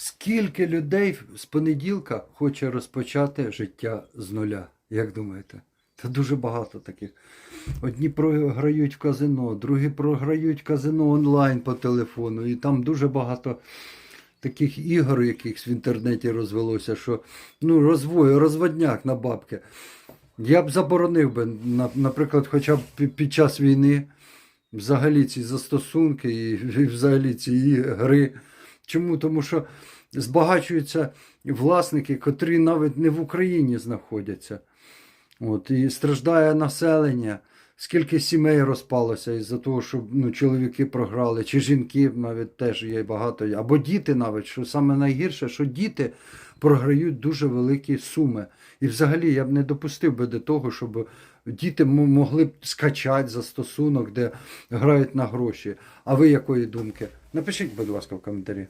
Скільки людей з понеділка хоче розпочати життя з нуля? Як думаєте? Це дуже багато таких. Одні програють в казино, другі програють казино онлайн по телефону. І там дуже багато таких ігор, якихось в інтернеті розвелося, що ну, розвою, розводняк на бабки. Я б заборонив би, наприклад, хоча б під час війни взагалі ці застосунки і, взагалі ці ігри. Чому? Тому що збагачуються власники, котрі навіть не в Україні знаходяться. От, і страждає населення. Скільки сімей розпалося із-за того, що ну, чоловіки програли, чи жінки навіть теж є багато, або діти навіть, що саме найгірше, що діти програють дуже великі суми. І взагалі я б не допустив би до того, щоб діти могли б скачати застосунок, де грають на гроші. А ви якої думки? Напишіть, будь ласка, в коментарі.